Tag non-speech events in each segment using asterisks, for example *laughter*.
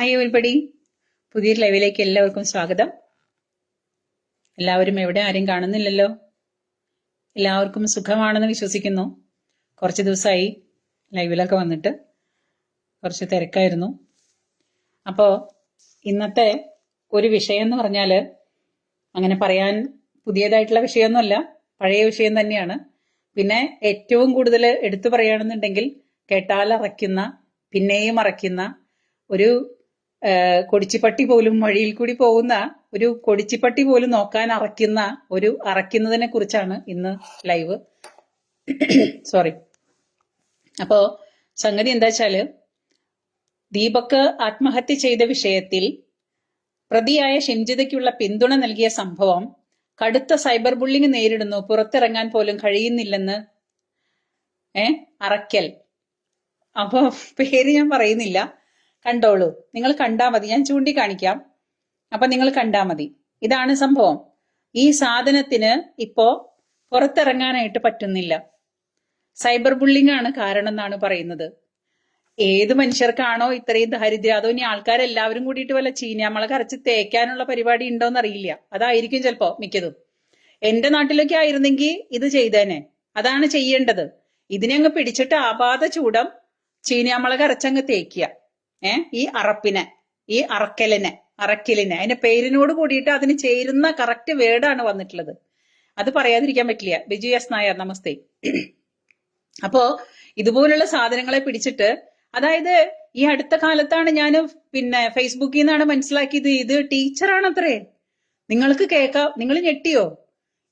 Hi everybody പുതിയ ലൈവിലേക്ക് എല്ലാവർക്കും സ്വാഗതം. എല്ലാവരും എവിടെ ആരും കാണുന്നില്ലല്ലോ? എല്ലാവർക്കും സുഖമാണെന്ന് വിശ്വസിക്കുന്നു. കുറച്ച് ദിവസമായി ലൈവിലൊക്കെ വന്നിട്ട് കുറച്ച് തിരക്കായിരുന്നു. അപ്പോൾ ഇന്നത്തെ ഒരു വിഷയം എന്ന് പറഞ്ഞാൽ അങ്ങനെ പറയാൻ പുതിയതായിട്ടുള്ള വിഷയമൊന്നുമല്ല പഴയ വിഷയം തന്നെയാണ്. പിന്നെ ഏറ്റവും കൂടുതൽ എടുത്തു പറയുകയാണെന്നുണ്ടെങ്കിൽ കേട്ടാലറയ്ക്കുന്ന പിന്നെയും അറയ്ക്കുന്ന ഒരു കൊടിച്ചിപ്പട്ടി പോലും വഴിയിൽ കൂടി പോകുന്ന ഒരു കൊടിച്ചിപ്പട്ടി പോലും നോക്കാൻ അറയ്ക്കുന്ന ഒരു അറയ്ക്കുന്നതിനെ കുറിച്ചാണ് ഇന്ന് ലൈവ്. സോറി. അപ്പോ സംഗതി എന്താ വെച്ചാൽ ദീപക് ആത്മഹത്യ ചെയ്ത വിഷയത്തിൽ പ്രതിയായ ഷിംജിതയ്ക്കുള്ള പിന്തുണ നൽകിയ സംഭവം കടുത്ത സൈബർ ബുള്ളിംഗ് നേരിടുന്നു. പുറത്തിറങ്ങാൻ പോലും കഴിയുന്നില്ലെന്ന് ഏ അറയ്ക്കൽ. അപ്പോ പേര് ഞാൻ പറയുന്നില്ല. കണ്ടോളൂ. നിങ്ങൾ കണ്ടാ മതി. ഞാൻ ചൂണ്ടിക്കാണിക്കാം. അപ്പൊ നിങ്ങൾ കണ്ടാ മതി. ഇതാണ് സംഭവം. ഈ സാധനത്തിന് ഇപ്പോ പുറത്തിറങ്ങാനായിട്ട് പറ്റുന്നില്ല. സൈബർ ബുള്ളിംഗ് ആണ് കാരണം എന്നാണ് പറയുന്നത്. ഏത് മനുഷ്യർക്കാണോ ഇത്രയും ദാരിദ്ര്യം? അതോ ഇനി ആൾക്കാരെല്ലാവരും കൂടിയിട്ട് വല്ല ചീനിയാമുളക് കരച്ച് തേക്കാനുള്ള പരിപാടി ഉണ്ടോന്ന് അറിയില്ല. അതായിരിക്കും ചിലപ്പോ മിക്കതും. എന്റെ നാട്ടിലൊക്കെ ആയിരുന്നെങ്കിൽ ഇത് ചെയ്തേനെ. അതാണ് ചെയ്യേണ്ടത്. ഇതിനെ അങ്ങ് പിടിച്ചിട്ട് ആപാത ചൂടം ചീനിയാമുളക് കരച്ചങ്ങ് തേക്കുക ഏ? ഈ അറപ്പിനെ ഈ അറക്കലിനെ അറക്കലിനെ അതിന്റെ പേരിനോട് കൂടിയിട്ട് അതിന് ചേരുന്ന കറക്റ്റ് വേർഡാണ് വന്നിട്ടുള്ളത്. അത് പറയാതിരിക്കാൻ പറ്റില്ല. ബിജു എസ് നായർ നമസ്തേ. അപ്പോ ഇതുപോലുള്ള സാധനങ്ങളെ പിടിച്ചിട്ട് അതായത് ഈ അടുത്ത കാലത്താണ് ഞാൻ പിന്നെ ഫേസ്ബുക്കിൽ നിന്നാണ് മനസ്സിലാക്കിയത് ഇത് ടീച്ചറാണത്രേ. നിങ്ങൾക്ക് കേൾക്കാം നിങ്ങൾ ഞെട്ടിയോ?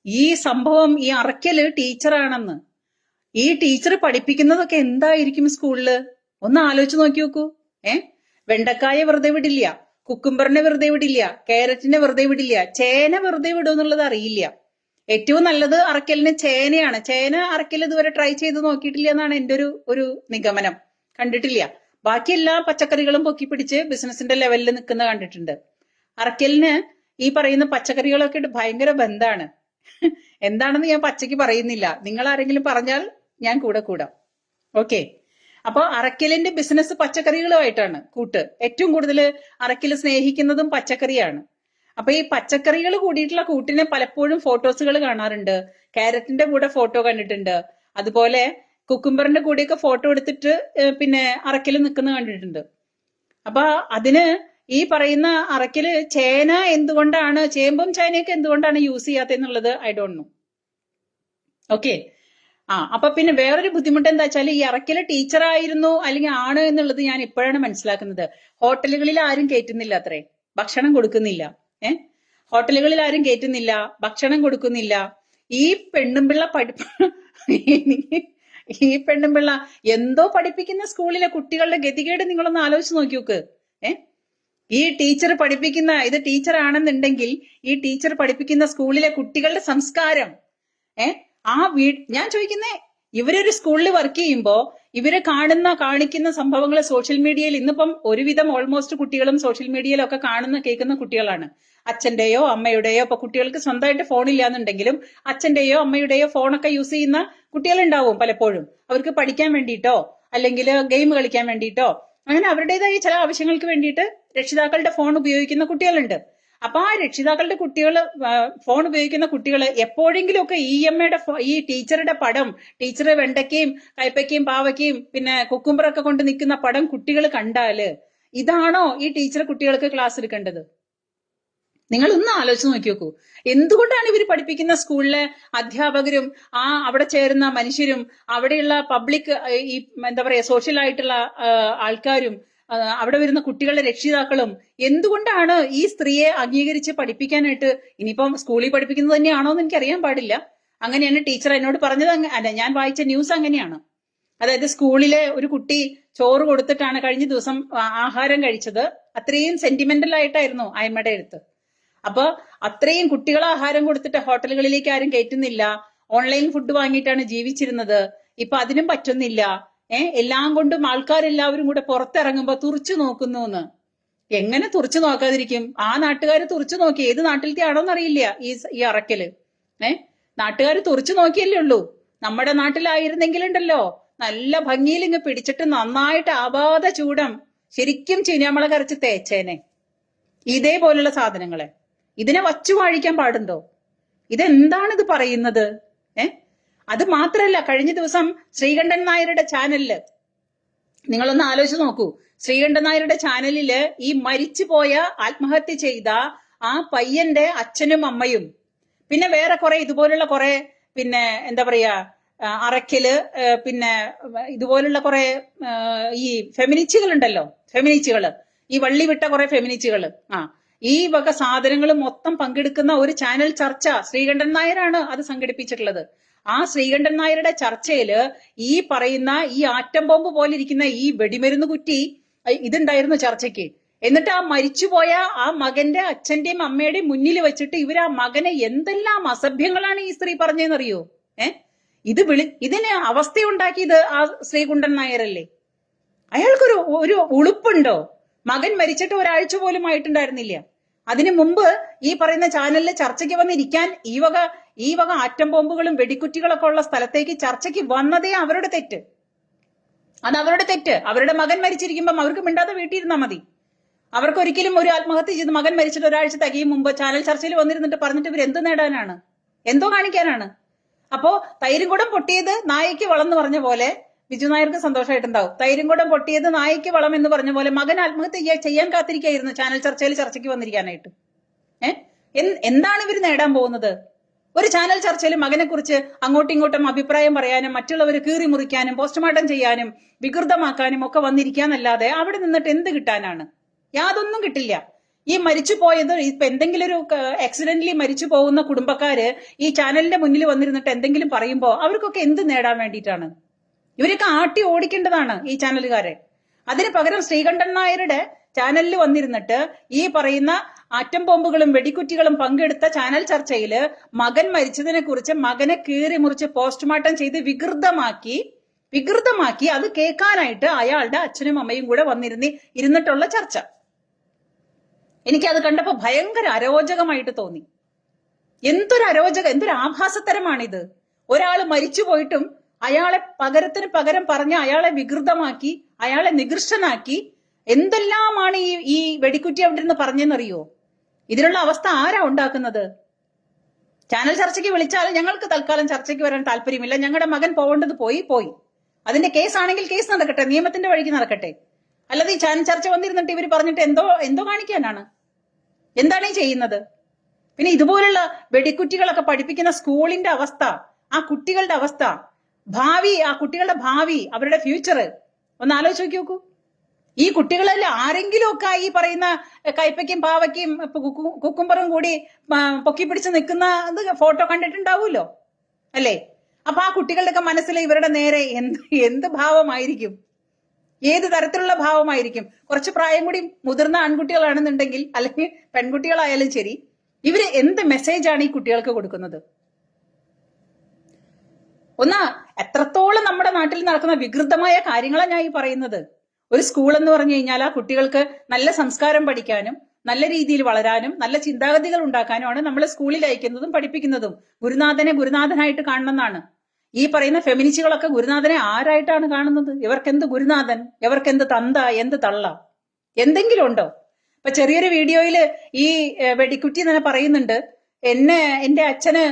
ഈ സംഭവം ഈ അറക്കൽ ടീച്ചറാണെന്ന്. ഈ ടീച്ചർ പഠിപ്പിക്കുന്നതൊക്കെ എന്തായിരിക്കും സ്കൂളിൽ? ഒന്ന് ആലോചിച്ച് നോക്കി നോക്കൂ. ഏ? വെണ്ടക്കായ വെറുതെ വിടില്ല കുക്കുംബറിനെ വെറുതെ വിടില്ല കാരറ്റിനെ വെറുതെ വിടില്ല ചേന വെറുതെ വിടും എന്നുള്ളത് അറിയില്ല. ഏറ്റവും നല്ലത് അറക്കലിന് ചേനയാണ്. ചേന അറക്കൽ ഇതുവരെ ട്രൈ ചെയ്ത് നോക്കിയിട്ടില്ല എന്നാണ് എന്റെ ഒരു ഒരു നിഗമനം. കണ്ടിട്ടില്ല. ബാക്കി എല്ലാ പച്ചക്കറികളും പൊക്കി പിടിച്ച് ബിസിനസിന്റെ ലെവലിൽ നിൽക്കുന്ന കണ്ടിട്ടുണ്ട്. അറക്കലിന് ഈ പറയുന്ന പച്ചക്കറികളൊക്കെ ഭയങ്കര ബന്ധാണ്. *laughs* എന്താണെന്ന് ഞാൻ പച്ചയ്ക്ക് പറയുന്നില്ല. നിങ്ങൾ ആരെങ്കിലും പറഞ്ഞാൽ ഞാൻ കൂടെ കൂടാം. ഓക്കെ. അപ്പൊ അറക്കലിന്റെ ബിസിനസ് പച്ചക്കറികളുമായിട്ടാണ് കൂട്ട്. ഏറ്റവും കൂടുതൽ അറക്കൽ സ്നേഹിക്കുന്നതും പച്ചക്കറിയാണ്. അപ്പൊ ഈ പച്ചക്കറികൾ കൂടിയിട്ടുള്ള കൂട്ടിനെ പലപ്പോഴും ഫോട്ടോസുകൾ കാണാറുണ്ട്. ക്യാരറ്റിന്റെ കൂടെ ഫോട്ടോ കണ്ടിട്ടുണ്ട്. അതുപോലെ കുക്കുംബറിന്റെ കൂടെയൊക്കെ ഫോട്ടോ എടുത്തിട്ട് പിന്നെ അറക്കൽ നിൽക്കുന്ന കണ്ടിട്ടുണ്ട്. അപ്പൊ അതിന് ഈ പറയുന്ന അറക്കൽ ചേന എന്തുകൊണ്ടാണ് ചേമ്പും ചേനയൊക്കെ എന്തുകൊണ്ടാണ് യൂസ് ചെയ്യാത്തത് എന്നുള്ളത് ഐ ഡോണ്ട് നോ. ഓക്കെ. ആ അപ്പൊ പിന്നെ വേറൊരു ബുദ്ധിമുട്ട് എന്താ വെച്ചാൽ ഈ ഇറക്കിലെ ടീച്ചറായിരുന്നു അല്ലെങ്കിൽ ആണ് എന്നുള്ളത് ഞാൻ ഇപ്പോഴാണ് മനസ്സിലാക്കുന്നത്. ഹോട്ടലുകളിൽ ആരും കയറ്റുന്നില്ല അത്രേ. ഭക്ഷണം കൊടുക്കുന്നില്ല. ഏ? ഹോട്ടലുകളിൽ ആരും കയറ്റുന്നില്ല ഭക്ഷണം കൊടുക്കുന്നില്ല. ഈ പെണ്ണുമ്പിള്ള പഠിപ്പ് പഠിപ്പ ഈ പെണ്ണും പിള്ള എന്തോ പഠിപ്പിക്കുന്ന സ്കൂളിലെ കുട്ടികളുടെ ഗതികേട് നിങ്ങളൊന്ന് ആലോചിച്ച് നോക്കി നോക്ക് ഏ? ഈ ടീച്ചർ പഠിപ്പിക്കുന്ന ഇത് ടീച്ചർ ആണെന്നുണ്ടെങ്കിൽ ഈ ടീച്ചർ പഠിപ്പിക്കുന്ന സ്കൂളിലെ കുട്ടികളുടെ സംസ്കാരം ഏ? ആ വീട് ഞാൻ ചോദിക്കുന്നേ ഇവരൊരു സ്കൂളിൽ വർക്ക് ചെയ്യുമ്പോൾ ഇവർ കാണുന്ന കാണിക്കുന്ന സംഭവങ്ങൾ സോഷ്യൽ മീഡിയയിൽ ഇന്നിപ്പം ഒരുവിധം ഓൾമോസ്റ്റ് കുട്ടികളും സോഷ്യൽ മീഡിയയിലൊക്കെ കാണുന്ന കേൾക്കുന്ന കുട്ടികളാണ്. അച്ഛന്റെയോ അമ്മയുടെയോ ഇപ്പൊ കുട്ടികൾക്ക് സ്വന്തമായിട്ട് ഫോൺ ഇല്ലാന്നുണ്ടെങ്കിലും അച്ഛന്റെയോ അമ്മയുടെയോ ഫോണൊക്കെ യൂസ് ചെയ്യുന്ന കുട്ടികളുണ്ടാവും പലപ്പോഴും. അവർക്ക് പഠിക്കാൻ വേണ്ടിയിട്ടോ അല്ലെങ്കിൽ ഗെയിം കളിക്കാൻ വേണ്ടിയിട്ടോ അങ്ങനെ അവരുടേതായ ചില ആവശ്യങ്ങൾക്ക് വേണ്ടിയിട്ട് രക്ഷിതാക്കളുടെ ഫോൺ ഉപയോഗിക്കുന്ന കുട്ടികളുണ്ട്. അപ്പൊ ആ രക്ഷിതാക്കളുടെ കുട്ടികൾ ഫോൺ ഉപയോഗിക്കുന്ന കുട്ടികൾ എപ്പോഴെങ്കിലും ഒക്കെ ഇ എം എയുടെ ഈ ടീച്ചറുടെ പടം ടീച്ചർ വെണ്ടയ്ക്കയും കയ്പയ്ക്കയും പാവയ്ക്കയും പിന്നെ കുക്കുംബറൊക്കെ കൊണ്ട് നിൽക്കുന്ന പടം കുട്ടികൾ കണ്ടാൽ ഇതാണോ ഈ ടീച്ചർ കുട്ടികൾക്ക് ക്ലാസ് എടുക്കേണ്ടത്? നിങ്ങൾ ഒന്ന് ആലോചിച്ച് നോക്കി നോക്കൂ. എന്തുകൊണ്ടാണ് ഇവർ പഠിപ്പിക്കുന്ന സ്കൂളിലെ അധ്യാപകരും ആ അവിടെ ചേരുന്ന മനുഷ്യരും അവിടെയുള്ള പബ്ലിക് ഈ എന്താ പറയാ സോഷ്യൽ ആയിട്ടുള്ള ആൾക്കാരും അവിടെ വരുന്ന കുട്ടികളുടെ രക്ഷിതാക്കളും എന്തുകൊണ്ടാണ് ഈ സ്ത്രീയെ അംഗീകരിച്ച് പഠിപ്പിക്കാനായിട്ട് ഇനിയിപ്പം സ്കൂളിൽ പഠിപ്പിക്കുന്നത് തന്നെയാണോ എന്ന് എനിക്കറിയാൻ പാടില്ല. അങ്ങനെയാണ് ടീച്ചർ എന്നോട് പറഞ്ഞത് അല്ല ഞാൻ വായിച്ച ന്യൂസ് അങ്ങനെയാണ്. അതായത് സ്കൂളിലെ ഒരു കുട്ടി ചോറ് കൊടുത്തിട്ടാണ് കഴിഞ്ഞ ദിവസം ആഹാരം കഴിച്ചത്. അത്രയും സെന്റിമെന്റൽ ആയിട്ടായിരുന്നു അയമ്മയുടെ എഴുത്ത് അപ്പൊ അത്രയും കുട്ടികൾ ആഹാരം കൊടുത്തിട്ട് ഹോട്ടലുകളിലേക്ക് ആരും കയറ്റുന്നില്ല. ഓൺലൈൻ ഫുഡ് വാങ്ങിയിട്ടാണ് ജീവിച്ചിരുന്നത്. ഇപ്പൊ അതിനും പറ്റുന്നില്ല. ഏ? എല്ലാം കൊണ്ടും ആൾക്കാരെല്ലാവരും കൂടെ പുറത്തിറങ്ങുമ്പോ തുറച്ചു നോക്കുന്നു എന്ന് എങ്ങനെ തുറച്ചു നോക്കാതിരിക്കും? ആ നാട്ടുകാർ തുറച്ചു നോക്കി. ഏത് നാട്ടിലത്തെ ആണോന്ന് അറിയില്ല ഈ ഈ അറക്കൽ. ഏർ നാട്ടുകാർ തുറച്ചു നോക്കിയല്ലേ ഉള്ളൂ. നമ്മുടെ നാട്ടിലായിരുന്നെങ്കിലുണ്ടല്ലോ. നല്ല ഭംഗിയിൽ ഇങ്ങ് പിടിച്ചിട്ട് നന്നായിട്ട് ആപാത ചൂടം ശരിക്കും ചീനാമുളക് അരച്ച് തേച്ചേനെ. ഇതേപോലുള്ള സാധനങ്ങളെ. ഇതിനെ വച്ചു വാഴിക്കാൻ പാടുണ്ടോ? ഇതെന്താണ് ഇത് പറയുന്നത്? ഏ? അത് മാത്രല്ല കഴിഞ്ഞ ദിവസം ശ്രീകണ്ഠൻ നായരുടെ ചാനലിൽ നിങ്ങളൊന്ന് ആലോചിച്ച് നോക്കൂ. ശ്രീകണ്ഠൻ നായരുടെ ചാനലിൽ ഈ മരിച്ചുപോയ ആത്മഹത്യ ചെയ്ത ആ പയ്യന്റെ അച്ഛനും അമ്മയും പിന്നെ വേറെ കുറെ ഇതുപോലുള്ള കുറെ പിന്നെ എന്താ പറയാ അറയ്ക്കൽ പിന്നെ ഇതുപോലുള്ള കുറെ ഈ ഫെമിനിച്ചുകൾ ഉണ്ടല്ലോ ഫെമിനിച്ചുകൾ ഈ വള്ളി വിട്ട കുറെ ഫെമിനിച്ചുകൾ ആ ഈ വക സാധനങ്ങൾ മൊത്തം പങ്കെടുക്കുന്ന ഒരു ചാനൽ ചർച്ച ശ്രീകണ്ഠൻ നായരാണ് അത് സംഘടിപ്പിച്ചിട്ടുള്ളത്. ആ ശ്രീകണ്ഠൻ നായരുടെ ചർച്ചയിൽ ഈ പറയുന്ന ഈ ആറ്റം ബോംബ് പോലെ ഇരിക്കുന്ന ഈ വെടിമരുന്ന് കുറ്റി ഇതുണ്ടായിരുന്നു ചർച്ചയ്ക്ക്. എന്നിട്ട് ആ മരിച്ചുപോയ ആ മകന്റെ അച്ഛന്റെയും അമ്മയുടെയും മുന്നിൽ വെച്ചിട്ട് ഇവർ ആ മകനെ എന്തെല്ലാം അസഭ്യങ്ങളാണ് ഈ സ്ത്രീ പറഞ്ഞതെന്നറിയോ? ഏ? ഇത് വിളി ഇതിന് അവസ്ഥയുണ്ടാക്കിയത് ആ ശ്രീകുണ്ടൻ നായരല്ലേ? അയാൾക്കൊരു ഒരു ഉളുപ്പുണ്ടോ? മകൻ മരിച്ചിട്ട് ഒരാഴ്ച പോലും ആയിട്ടുണ്ടായിരുന്നില്ല. അതിനു മുമ്പ് ഈ പറയുന്ന ചാനലിൽ ചർച്ചയ്ക്ക് വന്നിരിക്കാൻ ഈ വക ഈ വക ആറ്റം ബോംബുകളും വെടിക്കുറ്റികളൊക്കെ ഉള്ള സ്ഥലത്തേക്ക് ചർച്ചയ്ക്ക് വന്നതേ അവരുടെ തെറ്റ്. അത് അവരുടെ തെറ്റ്. അവരുടെ മകൻ മരിച്ചിരിക്കുമ്പം അവർക്ക് മിണ്ടാതെ വീട്ടിയിരുന്നാൽ മതി. അവർക്ക് ഒരിക്കലും ഒരു ആത്മഹത്യ ചെയ്ത് മകൻ മരിച്ചിട്ട് ഒരാഴ്ച തകിയ മുമ്പ് ചാനൽ ചർച്ചയിൽ വന്നിരുന്നിട്ട് പറഞ്ഞിട്ട് ഇവർ എന്ത് നേടാനാണ്? എന്തോ കാണിക്കാനാണ്? അപ്പോ തൈരും കൂടം പൊട്ടിയത് നായയ്ക്ക് വളർന്നു പറഞ്ഞ പോലെ ബിജു നായർക്ക് സന്തോഷമായിട്ടുണ്ടാവും തൈരും കൂടം പൊട്ടിയത് നായിക്ക് വളം എന്ന് പറഞ്ഞ പോലെ മകൻ ആത്മഹത്യ ചെയ്യാൻ- കാത്തിരിക്കായിരുന്നു ചാനൽ ചർച്ചയിൽ ചർച്ചയ്ക്ക് വന്നിരിക്കാനായിട്ട്. ഏഹ് എന്താണ് ഇവർ നേടാൻ പോകുന്നത്? ഒരു ചാനൽ ചർച്ചയിൽ മകനെ കുറിച്ച് അങ്ങോട്ടും ഇങ്ങോട്ടും അഭിപ്രായം പറയാനും മറ്റുള്ളവർ കീറി മുറിക്കാനും പോസ്റ്റ്മോർട്ടം ചെയ്യാനും വികൃതമാക്കാനും ഒക്കെ വന്നിരിക്കാന്നല്ലാതെ അവിടെ നിന്നിട്ട് എന്ത് കിട്ടാനാണ്? യാതൊന്നും കിട്ടില്ല. ഈ മരിച്ചു പോയത് ഇപ്പൊ എന്തെങ്കിലും ഒരു ആക്സിഡന്റലി മരിച്ചു പോകുന്ന കുടുംബക്കാര് ഈ ചാനലിന്റെ മുന്നിൽ വന്നിരുന്നിട്ട് എന്തെങ്കിലും പറയുമ്പോൾ അവർക്കൊക്കെ എന്ത് നേടാൻ വേണ്ടിയിട്ടാണ്? ഇവരൊക്കെ ആട്ടി ഓടിക്കേണ്ടതാണ് ഈ ചാനലുകാരെ. അതിന് പകരം ശ്രീകണ്ഠൻ നായരുടെ ചാനലിൽ വന്നിരുന്നിട്ട് ഈ പറയുന്ന ആറ്റം ബോംബുകളും വെടിക്കുറ്റികളും പങ്കെടുത്ത ചാനൽ ചർച്ചയിൽ മകൻ മരിച്ചതിനെ കുറിച്ച് മകനെ കീറി മുറിച്ച് പോസ്റ്റ്മോർട്ടം ചെയ്ത് വികൃതമാക്കി വികൃതമാക്കി അത് കേൾക്കാനായിട്ട് അയാളുടെ അച്ഛനും അമ്മയും കൂടെ വന്നിരുന്ന് ഇരുന്നിട്ടുള്ള ചർച്ച. അത് കണ്ടപ്പോ ഭയങ്കര അരോചകമായിട്ട് തോന്നി. എന്തൊരു അരോചക എന്തൊരു ആഭാസത്തരമാണിത്. ഒരാൾ മരിച്ചു പോയിട്ടും അയാളെ പകരത്തിന് പകരം പറഞ്ഞ് അയാളെ വികൃതമാക്കി അയാളെ നികൃഷ്ടനാക്കി എന്തെല്ലാമാണ് ഈ ഈ വെടിക്കുറ്റി അവിടെ നിന്ന് പറഞ്ഞെന്നറിയോ? ഇതിനുള്ള അവസ്ഥ ആരാ ഉണ്ടാക്കുന്നത്? ചാനൽ ചർച്ചയ്ക്ക് വിളിച്ചാലും ഞങ്ങൾക്ക് തൽക്കാലം ചർച്ചയ്ക്ക് വരാൻ താല്പര്യമില്ല. ഞങ്ങളുടെ മകൻ പോകേണ്ടത് പോയി പോയി. അതിന്റെ കേസ് ആണെങ്കിൽ കേസ് നടക്കട്ടെ. നിയമത്തിന്റെ വഴിക്ക് നടക്കട്ടെ. അല്ലാതെ ഈ ചാനൽ ചർച്ച വന്നിരുന്നിട്ട് ഇവർ പറഞ്ഞിട്ട് എന്തോ എന്തോ കാണിക്കാനാണ്. എന്താണ് ഈ ചെയ്യുന്നത്? പിന്നെ ഇതുപോലുള്ള വെടിക്കുറ്റികളൊക്കെ പഠിപ്പിക്കുന്ന സ്കൂളിന്റെ അവസ്ഥ ആ കുട്ടികളുടെ അവസ്ഥ ഭാവി ആ കുട്ടികളുടെ ഭാവി അവരുടെ ഫ്യൂച്ചർ ഒന്ന് ആലോചിച്ച് നോക്കി നോക്കൂ. ഈ കുട്ടികളിൽ ആരെങ്കിലും ഒക്കെ ഈ പറയുന്ന കൈപ്പയ്ക്കും പാവയ്ക്കും കുക്കുംബറും കൂടി പൊക്കി പിടിച്ച് നിൽക്കുന്ന ഫോട്ടോ കണ്ടിട്ടുണ്ടാവുമല്ലോ? അല്ലേ? അപ്പൊ ആ കുട്ടികളുടെയൊക്കെ മനസ്സിൽ ഇവരുടെ നേരെ എന്ത് എന്ത് ഭാവമായിരിക്കും? ഏത് തരത്തിലുള്ള ഭാവമായിരിക്കും? കുറച്ച് പ്രായം കൂടി മുതിർന്ന ആൺകുട്ടികളാണെന്നുണ്ടെങ്കിൽ അല്ലെങ്കിൽ പെൺകുട്ടികളായാലും ശരി ഇവർ എന്ത് മെസ്സേജാണ് ഈ കുട്ടികൾക്ക് കൊടുക്കുന്നത്? ഒന്ന് എത്രത്തോളം നമ്മുടെ നാട്ടിൽ നടക്കുന്ന വികൃതമായ കാര്യങ്ങളാണ് ഞാൻ ഈ പറയുന്നത്. ഒരു സ്കൂൾ എന്ന് പറഞ്ഞു കഴിഞ്ഞാൽ ആ കുട്ടികൾക്ക് നല്ല സംസ്കാരം പഠിക്കാനും നല്ല രീതിയിൽ വളരാനും നല്ല ചിന്താഗതികൾ ഉണ്ടാക്കാനുമാണ് നമ്മൾ സ്കൂളിൽ അയക്കുന്നതും പഠിപ്പിക്കുന്നതും. ഗുരുനാഥനെ ഗുരുനാഥനായിട്ട് കാണണമെന്നാണ്. ഈ പറയുന്ന ഫെമിനിസ്റ്റുകളൊക്കെ ഗുരുനാഥനെ ആരായിട്ടാണ് കാണുന്നത്? ഇവർക്കെന്ത് ഗുരുനാഥൻ? ഇവർക്കെന്ത് തന്ത? എന്ത് തള്ള? എന്തെങ്കിലും ഉണ്ടോ? ഇപ്പൊ ചെറിയൊരു വീഡിയോയിൽ ഈ വെടിക്കുറ്റി തന്നെ പറയുന്നുണ്ട്. എന്നെ എന്റെ അച്ഛന്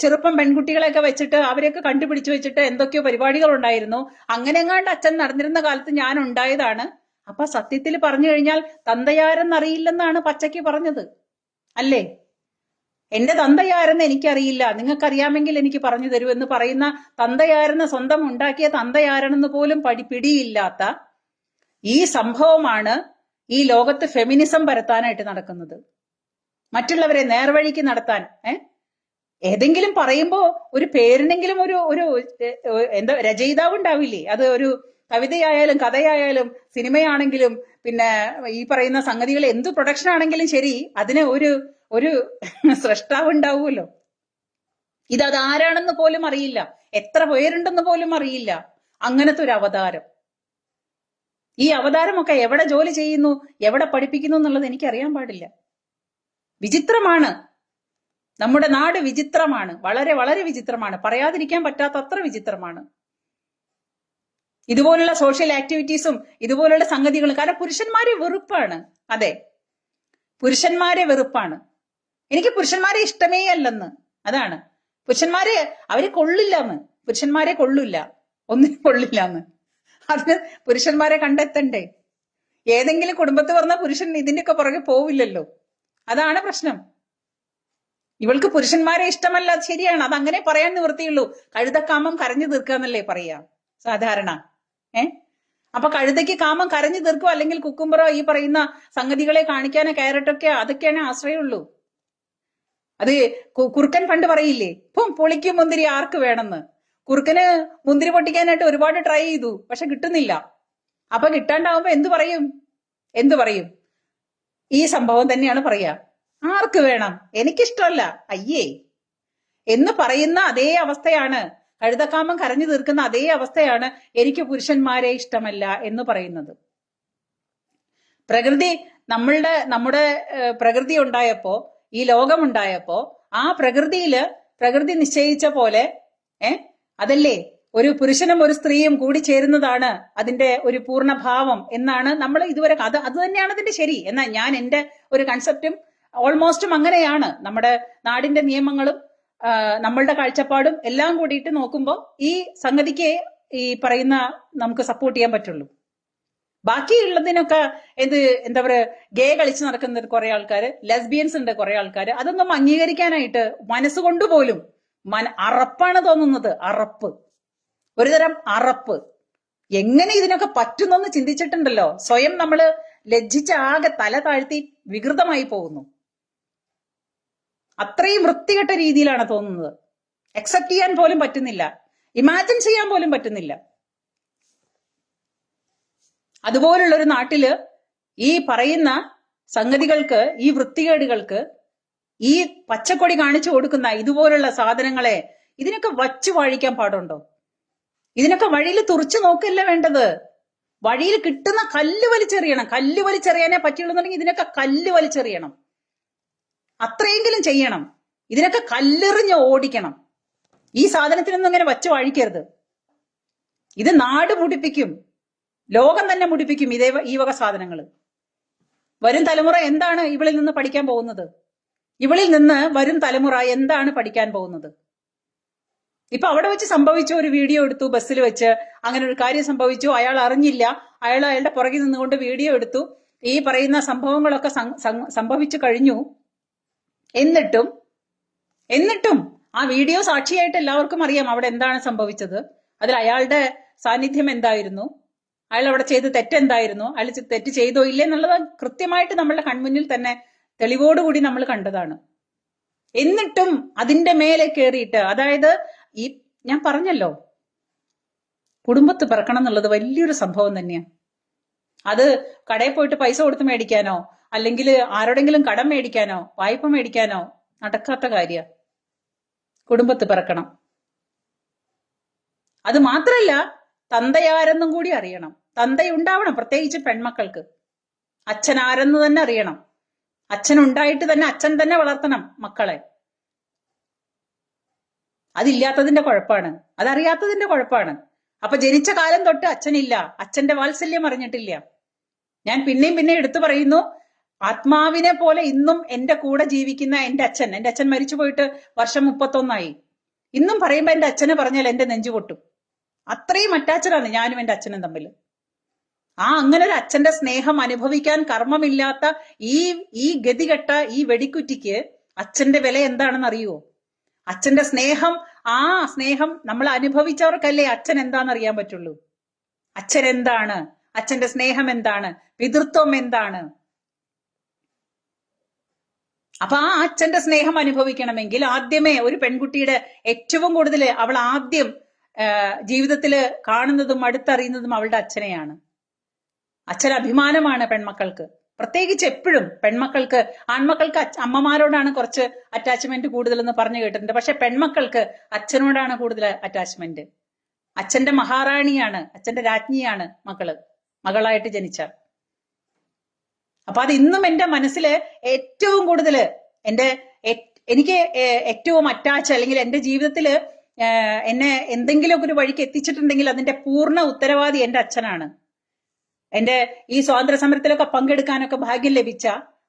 ചെറുപ്പം പെൺകുട്ടികളെയൊക്കെ വെച്ചിട്ട് അവരെയൊക്കെ കണ്ടുപിടിച്ചു വെച്ചിട്ട് എന്തൊക്കെയോ പരിപാടികൾ ഉണ്ടായിരുന്നു അങ്ങനെ എങ്ങാണ്ട് അച്ഛൻ നടന്നിരുന്ന കാലത്ത് ഞാൻ ഉണ്ടായതാണ്. അപ്പൊ സത്യത്തിൽ പറഞ്ഞു കഴിഞ്ഞാൽ തന്തയാരെന്നറിയില്ലെന്നാണ് പച്ചയ്ക്ക് പറഞ്ഞത്. അല്ലേ? എന്റെ തന്തയാരെന്ന് എനിക്കറിയില്ല. നിങ്ങൾക്കറിയാമെങ്കിൽ എനിക്ക് പറഞ്ഞു തരൂ എന്ന് പറയുന്ന തന്തയാരെന്ന് സ്വന്തം ഉണ്ടാക്കിയ തന്തയാരെന്ന് പോലും പടി പിടിയില്ലാത്ത ഈ സംഭവമാണ് ഈ ലോകത്ത് ഫെമിനിസം പരത്താനായിട്ട് നടക്കുന്നത്. മറ്റുള്ളവരെ നേർവഴിക്ക് നടത്താൻ ഏഹ് ഏതെങ്കിലും പറയുമ്പോ ഒരു പേരിനെങ്കിലും ഒരു ഒരു എന്താ രചയിതാവ് ഉണ്ടാവില്ലേ? അത് ഒരു കവിതയായാലും കഥയായാലും സിനിമയാണെങ്കിലും പിന്നെ ഈ പറയുന്ന സംഗതികൾ എന്ത് പ്രൊഡക്ഷൻ ആണെങ്കിലും ശരി അതിന് ഒരു ഒരു സൃഷ്ടാവ് ഉണ്ടാവുമല്ലോ. ഇത് അതാരാണെന്ന് പോലും അറിയില്ല. എത്ര പേരുണ്ടെന്ന് പോലും അറിയില്ല. അങ്ങനത്തെ ഒരു അവതാരം. ഈ അവതാരമൊക്കെ എവിടെ ജോലി ചെയ്യുന്നു എവിടെ പഠിപ്പിക്കുന്നു എന്നുള്ളത് എനിക്കറിയാൻ പാടില്ല. വിചിത്രമാണ്. നമ്മുടെ നാട് വിചിത്രമാണ്. വളരെ വളരെ വിചിത്രമാണ്. പറയാതിരിക്കാൻ പറ്റാത്ത അത്ര വിചിത്രമാണ്. ഇതുപോലുള്ള സോഷ്യൽ ആക്ടിവിറ്റീസും ഇതുപോലുള്ള സംഗതികളും കാരണം പുരുഷന്മാരെ വെറുപ്പാണ്. അതെ. പുരുഷന്മാരെ വെറുപ്പാണ്. എനിക്ക് പുരുഷന്മാരെ ഇഷ്ടമേ അല്ലെന്ന്. അതാണ്. പുരുഷന്മാരെ അവരെ കൊള്ളില്ലെന്ന്. പുരുഷന്മാരെ കൊള്ളില്ല. ഒന്നിനും കൊള്ളില്ലെന്ന്. അതിന് പുരുഷന്മാരെ കണ്ടെത്തണ്ടേ? ഏതെങ്കിലും കുടുംബത്ത് പറഞ്ഞ പുരുഷൻ ഇതിന്റെയൊക്കെ പുറകെ പോവില്ലല്ലോ. അതാണ് പ്രശ്നം. ഇവൾക്ക് പുരുഷന്മാരെ ഇഷ്ടമല്ല ശരിയാണ്. അത് അങ്ങനെ പറയാൻ നിവൃത്തിയുള്ളൂ. കഴുതക്കാമം കരഞ്ഞു തീർക്കാന്നല്ലേ പറയാ സാധാരണ. ഏ? അപ്പൊ കഴുതയ്ക്ക് കാമം കരഞ്ഞു തീർക്കോ അല്ലെങ്കിൽ കുക്കുംബറോ ഈ പറയുന്ന സംഗതികളെ കാണിക്കാനോ ക്യാരറ്റൊക്കെ അതൊക്കെയാണ് ആശ്രയമുള്ളൂ. അത് കുറുക്കൻ പണ്ട് പറയില്ലേ ഇപ്പം പൊളിക്കും മുന്തിരി ആർക്ക് വേണമെന്ന്? കുറുക്കന് മുന്തിരി പൊട്ടിക്കാനായിട്ട് ഒരുപാട് ട്രൈ ചെയ്തു പക്ഷെ കിട്ടുന്നില്ല. അപ്പൊ കിട്ടാണ്ടാവുമ്പോ എന്തു പറയും? എന്തു പറയും? ഈ സംഭവം തന്നെയാണ് പറയാ. ആർക്ക് വേണം? എനിക്കിഷ്ടമല്ല. അയ്യേ. എന്ന് പറയുന്ന അതേ അവസ്ഥയാണ്. കഴുതക്കാമം കരഞ്ഞു തീർക്കുന്ന അതേ അവസ്ഥയാണ് എനിക്ക് പുരുഷന്മാരെ ഇഷ്ടമല്ല എന്ന് പറയുന്നത്. പ്രകൃതി നമ്മളുടെ നമ്മുടെ പ്രകൃതി ഉണ്ടായപ്പോ ഈ ലോകം ഉണ്ടായപ്പോ ആ പ്രകൃതിയിൽ പ്രകൃതി നിശ്ചയിച്ച പോലെ ഏ അതല്ലേ? ഒരു പുരുഷനും ഒരു സ്ത്രീയും കൂടി ചേരുന്നതാണ് അതിന്റെ ഒരു പൂർണഭാവം എന്നാണ് നമ്മൾ ഇതുവരെ അത് അത് തന്നെയാണ് അതിന്റെ ശരി. എന്നാൽ ഞാൻ എന്റെ ഒരു കൺസെപ്റ്റും ഓൾമോസ്റ്റും അങ്ങനെയാണ്. നമ്മുടെ നാടിന്റെ നിയമങ്ങളും നമ്മളുടെ കാഴ്ചപ്പാടും എല്ലാം കൂടിയിട്ട് നോക്കുമ്പോൾ ഈ സംഗതിക്ക് ഈ പറയുന്ന നമുക്ക് സപ്പോർട്ട് ചെയ്യാൻ പറ്റുള്ളൂ. ബാക്കിയുള്ളതിനൊക്കെ എന്ത് എന്താ പറയുക ഗേ കളിച്ച് നടക്കുന്ന കുറെ ആൾക്കാർ ലെസ്ബിയൻസ് ഉണ്ട് കുറെ ആൾക്കാർ അതൊന്നും അംഗീകരിക്കാനായിട്ട് മനസ്സുകൊണ്ട് പോലും മന അറപ്പാണ് തോന്നുന്നത്. അറപ്പ്. ഒരുതരം അറപ്പ്. എങ്ങനെ ഇതിനൊക്കെ പറ്റുന്നെന്ന് ചിന്തിച്ചിട്ടുണ്ടല്ലോ. സ്വയം നമ്മൾ ലജ്ജിച്ച ആകെ തല താഴ്ത്തി വികൃതമായി പോകുന്നു. അത്രയും വൃത്തികെട്ട രീതിയിലാണ് തോന്നുന്നത്. അക്സെപ്റ്റ് ചെയ്യാൻ പോലും പറ്റുന്നില്ല. ഇമാജിൻ ചെയ്യാൻ പോലും പറ്റുന്നില്ല. അതുപോലുള്ള ഒരു നാട്ടിൽ ഈ പറയുന്ന സംഗതികൾക്ക് ഈ വൃത്തികേടുകൾക്ക് ഈ പച്ചക്കൊടി കാണിച്ചു കൊടുക്കുന്ന ഇതുപോലുള്ള സാധനങ്ങളെ ഇതിനൊക്കെ വച്ചു വാഴിക്കാൻ പാടുണ്ടോ? ഇതിനൊക്കെ വഴിയിൽ തുറച്ചു നോക്കല്ല വേണ്ടത്? വഴിയിൽ കിട്ടുന്ന കല്ല് വലിച്ചെറിയണം. കല്ല് വലിച്ചെറിയാനേ പറ്റുള്ളൂ എന്നുണ്ടെങ്കിൽ ഇതിനൊക്കെ കല്ല് വലിച്ചെറിയണം. അത്രയെങ്കിലും ചെയ്യണം. ഇതിനൊക്കെ കല്ലെറിഞ്ഞ് ഓടിക്കണം. ഈ സാധനത്തിനൊന്നും ഇങ്ങനെ വച്ച് വഴിക്കരുത്. ഇത് നാട് മുടിപ്പിക്കും ലോകം തന്നെ മുടിപ്പിക്കും ഇതേ ഈ വക സാധനങ്ങൾ വരും തലമുറ എന്താണ് ഇവളിൽ നിന്ന് പഠിക്കാൻ പോകുന്നത്? ഇവളിൽ നിന്ന് വരും തലമുറ എന്താണ് പഠിക്കാൻ പോകുന്നത്? ഇപ്പൊ അവിടെ വെച്ച് സംഭവിച്ച ഒരു വീഡിയോ എടുത്തു ബസ്സിൽ വെച്ച്. അങ്ങനെ ഒരു കാര്യം സംഭവിച്ചു. അയാൾ അറിഞ്ഞില്ല. അയാൾ അയാളുടെ പുറകിൽ നിന്നുകൊണ്ട് വീഡിയോ എടുത്തു. ഈ പറയുന്ന സംഭവങ്ങളൊക്കെ സംഭവിച്ചു കഴിഞ്ഞു. എന്നിട്ടും എന്നിട്ടും ആ വീഡിയോ സാക്ഷിയായിട്ട് എല്ലാവർക്കും അറിയാം അവിടെ എന്താണ് സംഭവിച്ചത്. അതിൽ അയാളുടെ സാന്നിധ്യം എന്തായിരുന്നു? അയാൾ അവിടെ ചെയ്ത് തെറ്റെന്തായിരുന്നു? അയാൾ തെറ്റ് ചെയ്തോ ഇല്ലേ എന്നുള്ളത് കൃത്യമായിട്ട് നമ്മളുടെ കൺമുന്നിൽ തന്നെ തെളിവോടുകൂടി നമ്മൾ കണ്ടതാണ്. എന്നിട്ടും അതിന്റെ മേലെ കയറിയിട്ട് അതായത് ഈ ഞാൻ പറഞ്ഞല്ലോ. കുടുംബത്ത് പിറക്കണം എന്നുള്ളത് വലിയൊരു സംഭവം തന്നെയാണ് അത് കടയിൽ പോയിട്ട് പൈസ കൊടുത്ത് മേടിക്കാനോ അല്ലെങ്കിൽ ആരോടെങ്കിലും കടം മേടിക്കാനോ വായ്പ മേടിക്കാനോ നടക്കാത്ത കാര്യ. കുടുംബത്ത് പിറക്കണം. അത് മാത്രല്ല തന്തയാരെന്നും കൂടി അറിയണം. തന്തയുണ്ടാവണം പ്രത്യേകിച്ച് പെൺമക്കൾക്ക്. അച്ഛൻ ആരെന്ന് തന്നെ അറിയണം. അച്ഛൻ ഉണ്ടായിട്ട് തന്നെ അച്ഛൻ തന്നെ വളർത്തണം മക്കളെ. അതില്ലാത്തതിന്റെ കുഴപ്പമാണ് അതറിയാത്തതിന്റെ കുഴപ്പമാണ് അപ്പൊ ജനിച്ച കാലം തൊട്ട് അച്ഛനില്ല. അച്ഛന്റെ വാത്സല്യം അറിഞ്ഞിട്ടില്ല. ഞാൻ പിന്നെയും പിന്നെയും എടുത്തു പറയുന്നു ആത്മാവിനെ പോലെ ഇന്നും എന്റെ കൂടെ ജീവിക്കുന്ന എന്റെ അച്ഛൻ എന്റെ അച്ഛൻ മരിച്ചു പോയിട്ട് വർഷം മുപ്പത്തൊന്നായി. ഇന്നും പറയുമ്പോ എന്റെ അച്ഛനെ പറഞ്ഞാൽ എന്റെ നെഞ്ചു പൊട്ടും. അത്രയും അറ്റാച്ചഡാണ് ഞാനും എന്റെ അച്ഛനും തമ്മിൽ ആ അങ്ങനെ ഒരു അച്ഛന്റെ സ്നേഹം അനുഭവിക്കാൻ കർമ്മമില്ലാത്ത ഈ ഈ ഗതികെട്ട ഈ വെടിക്കുറ്റിക്ക് അച്ഛന്റെ വില എന്താണെന്ന് അറിയുവോ അച്ഛന്റെ സ്നേഹം ആ സ്നേഹം നമ്മൾ അനുഭവിച്ചവർക്കല്ലേ അച്ഛൻ എന്താണെന്ന് അറിയാൻ പറ്റുള്ളൂ? അച്ഛൻ എന്താണ്? അച്ഛന്റെ സ്നേഹം എന്താണ്? പിതൃത്വം എന്താണ്? അപ്പൊ ആ അച്ഛന്റെ സ്നേഹം അനുഭവിക്കണമെങ്കിൽ ആദ്യമേ ഒരു പെൺകുട്ടിയുടെ ഏറ്റവും കൂടുതൽ അവൾ ആദ്യം ജീവിതത്തിൽ കാണുന്നതും അടുത്തറിയുന്നതും അവളുടെ അച്ഛനെയാണ്. അച്ഛൻ അഭിമാനമാണ് പെൺമക്കൾക്ക്. പ്രത്യേകിച്ച് എപ്പോഴും പെൺമക്കൾക്ക് ആൺമക്കൾക്ക് അമ്മമാരോടാണ് കുറച്ച് അറ്റാച്ച്മെന്റ് കൂടുതലെന്ന് പറഞ്ഞു കേട്ടിട്ടുണ്ട്. പക്ഷെ പെൺമക്കൾക്ക് അച്ഛനോടാണ് കൂടുതൽ അറ്റാച്ച്മെന്റ് അച്ഛന്റെ മഹാറാണിയാണ് അച്ഛന്റെ രാജ്ഞിയാണ് മകൾ മകളായിട്ട് ജനിച്ച അപ്പൊ അത് ഇന്നും എന്റെ മനസ്സിൽ ഏറ്റവും കൂടുതൽ എന്റെ എ- എനിക്ക് ഏറ്റവും അറ്റാച്ച് അല്ലെങ്കിൽ എന്റെ ജീവിതത്തിൽ എന്നെ എന്തെങ്കിലുമൊക്കെ ഒരു വഴിക്ക് എത്തിച്ചിട്ടുണ്ടെങ്കിൽ അതിന്റെ പൂർണ ഉത്തരവാദി എന്റെ അച്ഛനാണ്. എന്റെ ഈ സ്വാതന്ത്ര്യ സമരത്തിലൊക്കെ പങ്കെടുക്കാനൊക്കെ ഭാഗ്യം ലഭിച്ച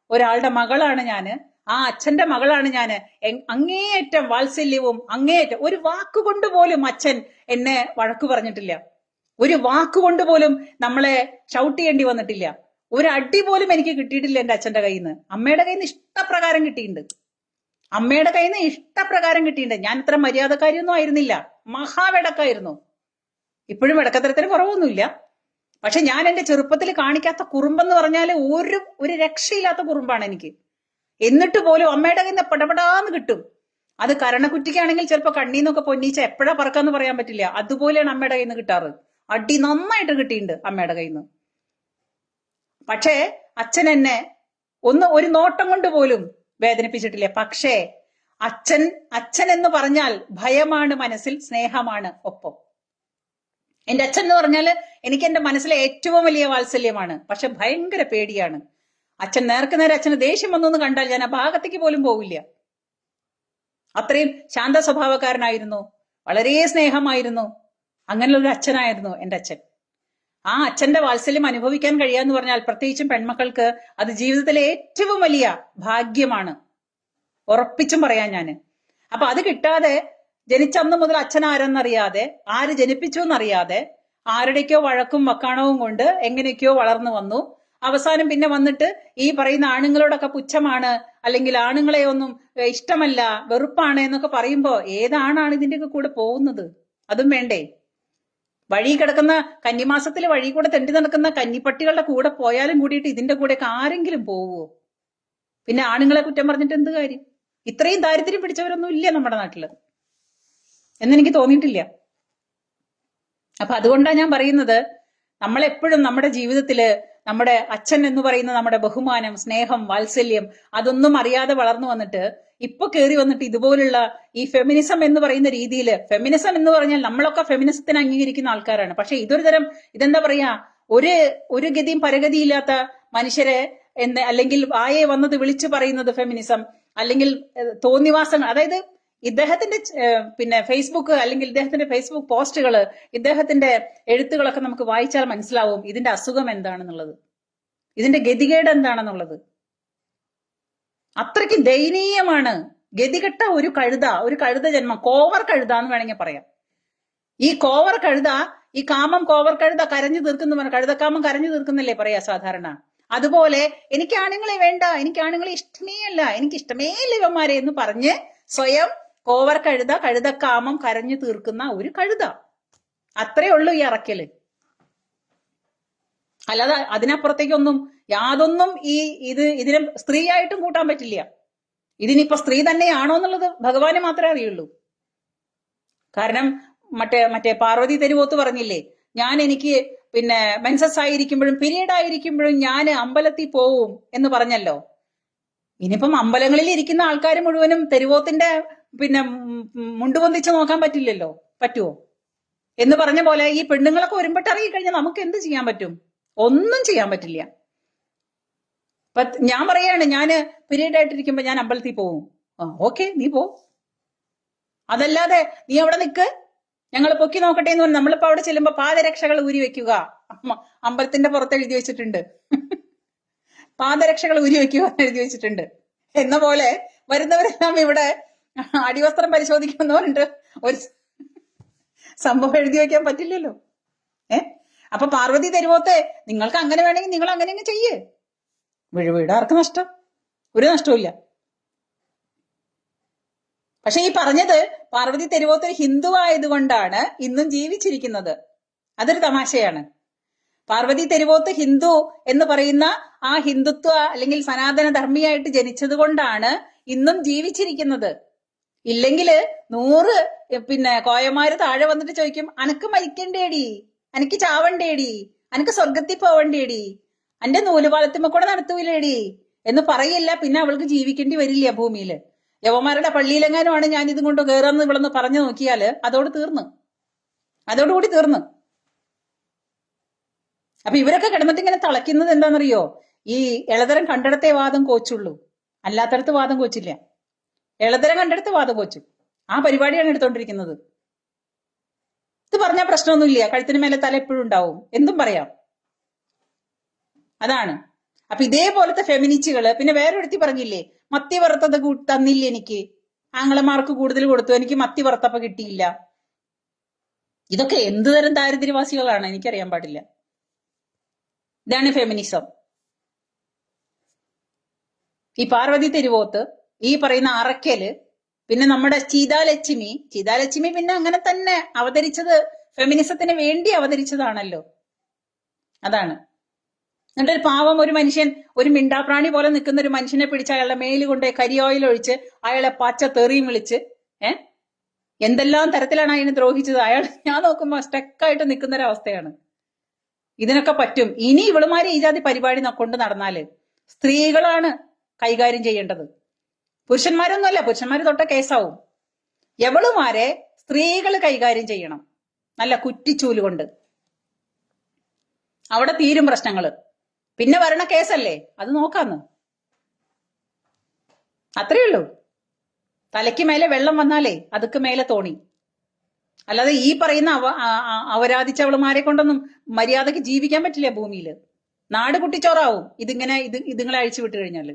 ഒരാളുടെ മകളാണ് ഞാൻ ആ അച്ഛന്റെ മകളാണ് ഞാൻ അങ്ങേയറ്റം വാത്സല്യവും അങ്ങേയറ്റം ഒരു വാക്കുകൊണ്ട് പോലും അച്ഛൻ എന്നെ വഴക്കു പറഞ്ഞിട്ടില്ല. ഒരു വാക്കുകൊണ്ട് പോലും നമ്മളെ ഷൗട്ട് ചെയ്യേണ്ടി വന്നിട്ടില്ല. ഒരു അടി പോലും എനിക്ക് കിട്ടിയിട്ടില്ല എന്റെ അച്ഛന്റെ കയ്യിൽ നിന്ന് അമ്മയുടെ കയ്യിൽ നിന്ന് ഇഷ്ടപ്രകാരം കിട്ടിയിട്ടുണ്ട്. അമ്മയുടെ കയ്യിൽ നിന്ന് ഇഷ്ടപ്രകാരം കിട്ടിയിട്ടുണ്ട്. ഞാൻ ഇത്ര മര്യാദക്കാരിയൊന്നും ആയിരുന്നില്ല. മഹാവിടക്കായിരുന്നു. ഇപ്പോഴും വിടക്കത്തരത്തിന് കുറവൊന്നുമില്ല. പക്ഷെ ഞാൻ എന്റെ ചെറുപ്പത്തിൽ കാണിക്കാത്ത കുറുമ്പെന്ന് പറഞ്ഞാൽ ഒരു ഒരു രക്ഷയില്ലാത്ത കുറുമ്പാണ് എനിക്ക്. എന്നിട്ട് പോലും അമ്മയുടെ കയ്യിൽ നിന്ന് പടപടാന്ന് കിട്ടും. അത് കരണക്കുറ്റിക്കാണെങ്കിൽ ചിലപ്പോൾ കണ്ണീന്നൊക്കെ പൊന്നീച്ച എപ്പോഴാ പറക്കാന്ന് പറയാൻ പറ്റില്ല. അതുപോലെയാണ് അമ്മയുടെ കയ്യിൽ നിന്ന് കിട്ടാറ്. അടി നന്നായിട്ട് കിട്ടിയിട്ടുണ്ട് അമ്മയുടെ കയ്യിൽ നിന്ന് പക്ഷേ അച്ഛൻ എന്നെ ഒന്ന് ഒരു നോട്ടം കൊണ്ട് പോലും വേദനിപ്പിച്ചിട്ടില്ല. പക്ഷേ അച്ഛൻ അച്ഛൻ എന്ന് പറഞ്ഞാൽ ഭയമാണ് മനസ്സിൽ സ്നേഹമാണ് ഒപ്പം. എന്റെ അച്ഛൻ എന്ന് പറഞ്ഞാൽ എനിക്ക് എന്റെ മനസ്സിലെ ഏറ്റവും വലിയ വാത്സല്യമാണ്. പക്ഷെ ഭയങ്കര പേടിയാണ്. അച്ഛൻ നേർക്ക് നേരെ അച്ഛന് ദേഷ്യം വന്നു കണ്ടാൽ ഞാൻ ആ ഭാഗത്തേക്ക് പോലും പോവില്ല. അത്രയും ശാന്ത സ്വഭാവക്കാരനായിരുന്നു. വളരെ സ്നേഹമായിരുന്നു. അങ്ങനെയുള്ള ഒരു അച്ഛനായിരുന്നു എന്റെ അച്ഛൻ. ആ അച്ഛന്റെ വാത്സല്യം അനുഭവിക്കാൻ കഴിയാന്ന് പറഞ്ഞാൽ പ്രത്യേകിച്ചും പെൺമക്കൾക്ക് അത് ജീവിതത്തിലെ ഏറ്റവും വലിയ ഭാഗ്യമാണ്. ഉറപ്പിച്ചും പറയാൻ ഞാൻ. അപ്പൊ അത് കിട്ടാതെ ജനിച്ചന്ന് മുതൽ അച്ഛൻ ആരെന്നറിയാതെ ആര് ജനിപ്പിച്ചു എന്നറിയാതെ ആരുടെയൊക്കെയോ വഴക്കും വക്കാണവും കൊണ്ട് എങ്ങനെയൊക്കെയോ വളർന്നു വന്നു. അവസാനം പിന്നെ വന്നിട്ട് ഈ പറയുന്ന ആണുങ്ങളോടൊക്കെ പുച്ഛമാണ് അല്ലെങ്കിൽ ആണുങ്ങളെ ഒന്നും ഇഷ്ടമല്ല വെറുപ്പാണ് എന്നൊക്കെ പറയുമ്പോ ഏതാണാണ് ഇതിന്റെയൊക്കെ കൂടെ പോകുന്നത്? അതും വേണ്ടേ? വഴി കിടക്കുന്ന കന്നിമാസത്തിൽ വഴി കൂടെ തെണ്ടി നടക്കുന്ന കന്നിപ്പട്ടികളുടെ കൂടെ പോയാലും കൂടിയിട്ട് ഇതിന്റെ കൂടെയൊക്കെ ആരെങ്കിലും പോവുമോ പിന്നെ ആണുങ്ങളെ കുറ്റം പറഞ്ഞിട്ട് എന്ത് കാര്യം? ഇത്രയും ദാരിദ്ര്യം പിടിച്ചവരൊന്നും ഇല്ല നമ്മുടെ നാട്ടിൽ. എന്നെനിക്ക് തോന്നിയിട്ടില്ല. അപ്പൊ അതുകൊണ്ടാണ് ഞാൻ പറയുന്നത് നമ്മളെപ്പോഴും നമ്മുടെ ജീവിതത്തിൽ നമ്മുടെ അച്ഛൻ എന്ന് പറയുന്ന നമ്മുടെ ബഹുമാനം സ്നേഹം വാത്സല്യം അതൊന്നും അറിയാതെ വളർന്നു വന്നിട്ട് ഇപ്പൊ കയറി വന്നിട്ട് ഇതുപോലുള്ള ഈ ഫെമിനിസം എന്ന് പറയുന്ന രീതിയിൽ ഫെമിനിസം എന്ന് പറഞ്ഞാൽ നമ്മളൊക്കെ ഫെമിനിസത്തിന് അംഗീകരിക്കുന്ന ആൾക്കാരാണ്. പക്ഷെ ഇതൊരു തരം ഇതെന്താ പറയാ? ഒരു ഒരു ഗതിയും പരഗതിയില്ലാത്ത മനുഷ്യരെ എന്ന് അല്ലെങ്കിൽ വായെ വന്നത് വിളിച്ചു പറയുന്നത് ഫെമിനിസം അല്ലെങ്കിൽ തോന്നിവാസങ്ങൾ അതായത് ഇദ്ദേഹത്തിന്റെ പിന്നെ ഫേസ്ബുക്ക് അല്ലെങ്കിൽ ഇദ്ദേഹത്തിന്റെ ഫേസ്ബുക്ക് പോസ്റ്റുകൾ ഇദ്ദേഹത്തിന്റെ എഴുത്തുകളൊക്കെ നമുക്ക് വായിച്ചാൽ മനസ്സിലാവും ഇതിന്റെ അസുഖം എന്താണെന്നുള്ളത്. ഇതിന്റെ ഗതികേട് എന്താണെന്നുള്ളത്. അത്രയ്ക്ക് ദയനീയമാണ്. ഗതികെട്ട ഒരു കഴുത ഒരു കഴുത ജന്മം കോവർ കഴുത എന്ന് വേണമെങ്കിൽ പറയാം. ഈ കോവർ കഴുത ഈ കാമം കോവർ കഴുത കരഞ്ഞു തീർക്കുന്നു കഴുതക്കാമം കരഞ്ഞു തീർക്കുന്നില്ലേ പറയാ സാധാരണ. അതുപോലെ എനിക്ക് ആണുങ്ങളെ വേണ്ട എനിക്ക് ആണുങ്ങളെ ഇഷ്ടമേ അല്ല എനിക്ക് ഇഷ്ടമേ ഇല്ല ഇവന്മാരെ എന്ന് പറഞ്ഞ് സ്വയം കോവർ കഴുത കഴുതക്കാമം കരഞ്ഞു തീർക്കുന്ന ഒരു കഴുത. അത്രേ ഉള്ളൂ ഈ അറക്കൽ. അല്ലാതെ അതിനപ്പുറത്തേക്കൊന്നും യാതൊന്നും ഈ ഇത് ഇതിനെ സ്ത്രീയായിട്ടും കൂട്ടാൻ പറ്റില്ല. ഇതിനിപ്പോ സ്ത്രീ തന്നെയാണോ എന്നുള്ളത് ഭഗവാന് മാത്രമേ അറിയുള്ളൂ. കാരണം മറ്റേ മറ്റേ പാർവതി തെരുവോത്ത് പറഞ്ഞില്ലേ ഞാൻ എനിക്ക് പിന്നെ മെൻസസ് ആയിരിക്കുമ്പോഴും പീരീഡ് ആയിരിക്കുമ്പോഴും ഞാൻ അമ്പലത്തിൽ പോവും എന്ന് പറഞ്ഞല്ലോ. ഇനിയിപ്പം അമ്പലങ്ങളിൽ ഇരിക്കുന്ന ആൾക്കാർ മുഴുവനും തെരുവോത്തിന്റെ പിന്നെ ഉം, പൊന്തിച്ച് നോക്കാൻ പറ്റില്ലല്ലോ? പറ്റുമോ എന്ന് പറഞ്ഞ പോലെ ഈ പെണ്ണുങ്ങളൊക്കെ ഒരുമ്പട്ട് കഴിഞ്ഞാൽ നമുക്ക് എന്ത് ചെയ്യാൻ പറ്റും? ഒന്നും ചെയ്യാൻ പറ്റില്ല. ഞാൻ പറയാണ് ഞാൻ പീരീഡ് ആയിട്ടിരിക്കുമ്പോ ഞാൻ അമ്പലത്തിൽ പോവും. ഓക്കെ നീ പോ. അതല്ലാതെ നീ അവിടെ നിക്ക്. ഞങ്ങൾ പൊക്കി നോക്കട്ടെ എന്ന് പറഞ്ഞു നമ്മളിപ്പോ അവിടെ ചെല്ലുമ്പോ പാദരക്ഷകൾ ഊരി വെക്കുക. അമ്പലത്തിന്റെ പുറത്ത് എഴുതി വെച്ചിട്ടുണ്ട്. *laughs* പാദരക്ഷകൾ ഊരി വെക്കുക എഴുതി വെച്ചിട്ടുണ്ട്. എന്ന പോലെ വരുന്നവരെല്ലാം ഇവിടെ *laughs* അടിവസ്ത്രം പരിശോധിക്കുന്നവരുണ്ട്. ഒരു സംഭവം എഴുതി വെക്കാൻ പറ്റില്ലല്ലോ. ഏ? അപ്പൊ പാർവതി തരുവോത്തെ നിങ്ങൾക്ക് അങ്ങനെ വേണമെങ്കിൽ നിങ്ങൾ അങ്ങനെ തന്നെ ചെയ്യേ. വീട് വീട് ആർക്ക് നഷ്ടം? ഒരു നഷ്ടവുമില്ല പക്ഷെ ഈ പറഞ്ഞത് പാർവതി തെരുവോത്ത് ഒരു ഹിന്ദു ആയതുകൊണ്ടാണ് ഇന്നും ജീവിച്ചിരിക്കുന്നത്. അതൊരു തമാശയാണ്. പാർവതി തെരുവോത്ത് ഹിന്ദു എന്ന് പറയുന്ന ആ ഹിന്ദുത്വ അല്ലെങ്കിൽ സനാതന ധർമ്മിയായിട്ട് ജനിച്ചത് കൊണ്ടാണ് ഇന്നും ജീവിച്ചിരിക്കുന്നത്. ഇല്ലെങ്കിൽ നൂറ് പിന്നെ കോയമാര് താഴെ വന്നിട്ട് ചോദിക്കും അനക്ക് മരിക്കണ്ടേടി അനക്ക് ചാവണ്ടേടി അനക്ക് സ്വർഗത്തിൽ പോവണ്ടേടി അന്റെ നൂലുപാലത്തിമ്മ കൂടെ നടത്തൂലേടി എന്ന് പറയില്ല. പിന്നെ അവൾക്ക് ജീവിക്കേണ്ടി വരില്ല ഭൂമിയിൽ യവന്മാരുടെ പള്ളിയിലെങ്ങാനുമാണ് ഞാൻ ഇതും കൊണ്ട് കയറാന്ന് ഇവളെന്ന് പറഞ്ഞു നോക്കിയാൽ അതോട് തീർന്നു. അതോടുകൂടി തീർന്നു. അപ്പൊ ഇവരൊക്കെ കിടന്നിട്ട് ഇങ്ങനെ തളയ്ക്കുന്നത് എന്താണെന്നറിയോ ഈ ഇളതരം കണ്ടിടത്തെ വാദം കോച്ചുള്ളൂ. അല്ലാത്തടത്ത് വാദം കോച്ചില്ല. ഇളതരം കണ്ടെടുത്ത് വാദം കോച്ചു ആ പരിപാടിയാണ് എടുത്തോണ്ടിരിക്കുന്നത്. ഇത് പറഞ്ഞാൽ പ്രശ്നമൊന്നുമില്ല. കഴുത്തിന് മേലെ തല എപ്പോഴും ഉണ്ടാവും. എന്തും പറയാം. അതാണ്. അപ്പൊ ഇതേപോലത്തെ ഫെമിനിസ്റ്റുകൾ പിന്നെ വേറെ ഒരുത്തി പറഞ്ഞില്ലേ മത്തി വറുത്തത് തന്നില്ല എനിക്ക്? ആങ്ങളമാർക്ക് കൂടുതൽ കൊടുത്തു. എനിക്ക് മത്തി വറുത്തപ്പ കിട്ടിയില്ല. ഇതൊക്കെ എന്ത് തരം ദാരിദ്ര്യവാസികളാണ്? എനിക്കറിയാൻ പാടില്ല. ഇതാണ് ഫെമിനിസം. ഈ പാർവതി തെരുവോത്ത് ഈ പറയുന്ന അറക്കൽ പിന്നെ നമ്മുടെ ചീതാലക്ഷ്മി ചീതാലക്ഷ്മി പിന്നെ അങ്ങനെ തന്നെ അവതരിച്ചത് ഫെമിനിസത്തിന് വേണ്ടി അവതരിച്ചതാണല്ലോ. അതാണ്. എന്നിട്ട് ഒരു പാവം ഒരു മനുഷ്യൻ ഒരു മിണ്ടാപ്രാണി പോലെ നിൽക്കുന്ന ഒരു മനുഷ്യനെ പിടിച്ച് അയാളുടെ മേൽ കൊണ്ട് കരി ഓയിൽ ഒഴിച്ച് അയാളെ പച്ച തെറിയും വിളിച്ച് ഏഹ് എന്തെല്ലാം തരത്തിലാണ് അതിനെ ദ്രോഹിച്ചത്? അയാൾ ഞാൻ നോക്കുമ്പോ സ്റ്റക്കായിട്ട് നിൽക്കുന്ന ഒരു അവസ്ഥയാണ് ഇതിനൊക്കെ പറ്റും. ഇനി ഇവളുമാരെ ഈ ജാതി പരിപാടി കൊണ്ട് നടന്നാൽ സ്ത്രീകളാണ് കൈകാര്യം ചെയ്യേണ്ടത്. പുരുഷന്മാരൊന്നുമല്ല പുരുഷന്മാർ തൊട്ട കേസാവും. എവളുമാരെ സ്ത്രീകൾ കൈകാര്യം ചെയ്യണം. നല്ല കുറ്റിച്ചൂൽ കൊണ്ട്. അവിടെ തീരും പ്രശ്നങ്ങൾ പിന്നെ വരണ കേസല്ലേ? അത് നോക്കാന്ന്. അത്രേ ഉള്ളൂ. തലയ്ക്ക് മേലെ വെള്ളം വന്നാലേ അതുക്ക് മേലെ തോണി. അല്ലാതെ ഈ പറയുന്ന അവ അവരാധിച്ചവളുമാരെ കൊണ്ടൊന്നും മര്യാദയ്ക്ക് ജീവിക്കാൻ പറ്റില്ല ഭൂമിയിൽ നാട് കുട്ടിച്ചോറാവും. ഇതിങ്ങനെ ഇത് ഇതുങ്ങളെ അഴിച്ചു വിട്ടു കഴിഞ്ഞാൽ.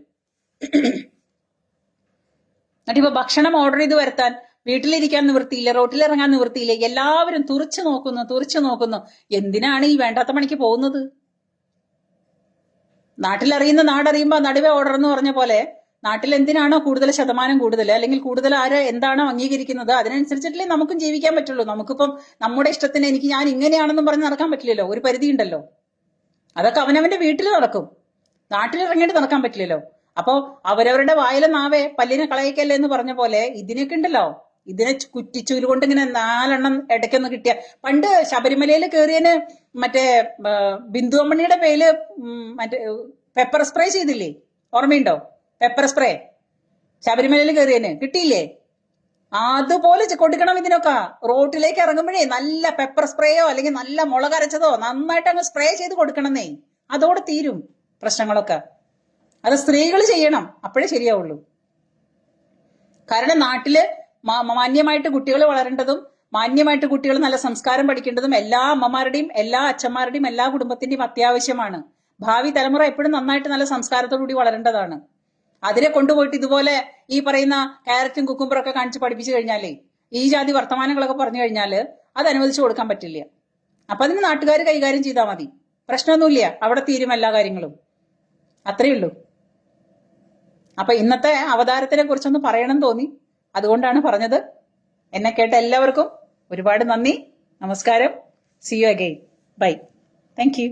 എന്നിട്ട് ഇപ്പൊ ഭക്ഷണം ഓർഡർ ചെയ്ത് വരുത്താൻ വീട്ടിലിരിക്കാൻ നിവൃത്തിയില്ല റോട്ടിലിറങ്ങാൻ നിവൃത്തിയില്ല എല്ലാവരും തുറച്ചു നോക്കുന്നു തുറച്ചു നോക്കുന്നു. എന്തിനാണ് ഈ വേണ്ടാത്ത പണിക്ക് പോകുന്നത്? നാട്ടിലറിയുന്ന നാടറിയുമ്പോ നടുവേ ഓർഡർ എന്ന് പറഞ്ഞ പോലെ നാട്ടിൽ എന്തിനാണോ കൂടുതൽ ശതമാനം കൂടുതൽ അല്ലെങ്കിൽ കൂടുതൽ ആര് എന്താണോ അംഗീകരിക്കുന്നത് അതിനനുസരിച്ചിട്ടല്ലേ നമുക്കും ജീവിക്കാൻ പറ്റുള്ളൂ. നമുക്കിപ്പം നമ്മുടെ ഇഷ്ടത്തിന് എനിക്ക് ഞാൻ ഇങ്ങനെയാണെന്നും പറഞ്ഞ് നടക്കാൻ പറ്റില്ലല്ലോ. ഒരു പരിധി ഉണ്ടല്ലോ അതൊക്കെ അവനവന്റെ വീട്ടിൽ നടക്കും. നാട്ടിലിറങ്ങിയിട്ട് നടക്കാൻ പറ്റില്ലല്ലോ. അപ്പോ അവരവരുടെ വായിലെ നാവേ പല്ലിനെ കളയിക്കല്ലേ എന്ന് പറഞ്ഞ പോലെ ഇതിനൊക്കെ ഉണ്ടല്ലോ. ഇതിനെ കുറ്റിച്ചൂൽ കൊണ്ട് ഇങ്ങനെ നാലെണ്ണം ഇടയ്ക്കൊന്ന് കിട്ടിയ. പണ്ട് ശബരിമലയിൽ കയറിയന് മറ്റേ ബിന്ദു അമ്മണിയുടെ പേര് മറ്റേ പെപ്പർ സ്പ്രേ ചെയ്തില്ലേ? ഓർമ്മയുണ്ടോ? പെപ്പർ സ്പ്രേ ശബരിമലയിൽ കയറിയന് കിട്ടിയില്ലേ? അതുപോലെ കൊടുക്കണം ഇതിനൊക്കെ. റോട്ടിലേക്ക് ഇറങ്ങുമ്പോഴേ നല്ല പെപ്പർ സ്പ്രേയോ അല്ലെങ്കിൽ നല്ല മുളകരച്ചതോ നന്നായിട്ട് അങ്ങ് സ്പ്രേ ചെയ്ത് കൊടുക്കണമെന്നേ. അതോടെ തീരും പ്രശ്നങ്ങളൊക്കെ. അത് സ്ത്രീകൾ ചെയ്യണം. അപ്പോഴേ ശരിയാവുള്ളൂ. കാരണം നാട്ടിൽ മാന്യമായിട്ട് കുട്ടികൾ വളരേണ്ടതും മാന്യമായിട്ട് കുട്ടികൾ നല്ല സംസ്കാരം പഠിക്കേണ്ടതും എല്ലാ അമ്മമാരുടെയും എല്ലാ അച്ഛന്മാരുടെയും എല്ലാ കുടുംബത്തിന്റെയും അത്യാവശ്യമാണ്. ഭാവി തലമുറ എപ്പോഴും നന്നായിട്ട് നല്ല സംസ്കാരത്തോടുകൂടി വളരേണ്ടതാണ്. അതിനെ കൊണ്ടുപോയിട്ട് ഇതുപോലെ ഈ പറയുന്ന കാരറ്റും കുക്കുംബറും ഒക്കെ കാണിച്ച് പഠിപ്പിച്ചു കഴിഞ്ഞാലേ ഈ ജാതി വർത്തമാനങ്ങളൊക്കെ പറഞ്ഞു കഴിഞ്ഞാൽ അത് അനുവദിച്ചു കൊടുക്കാൻ പറ്റില്ല. അപ്പൊ അതിന് നാട്ടുകാർ കൈകാര്യം ചെയ്താൽ മതി. പ്രശ്നമൊന്നുമില്ല. അവിടെ തീരും എല്ലാ കാര്യങ്ങളും. അത്രയേ ഉള്ളൂ. അപ്പൊ ഇന്നത്തെ അവതാരത്തിനെ കുറിച്ചൊന്ന് പറയണം തോന്നി. അതുകൊണ്ടാണ് പറഞ്ഞത്. എന്നെ കേട്ട എല്ലാവർക്കും ഒരുപാട് നന്ദി. നമസ്കാരം. See you again bye thank you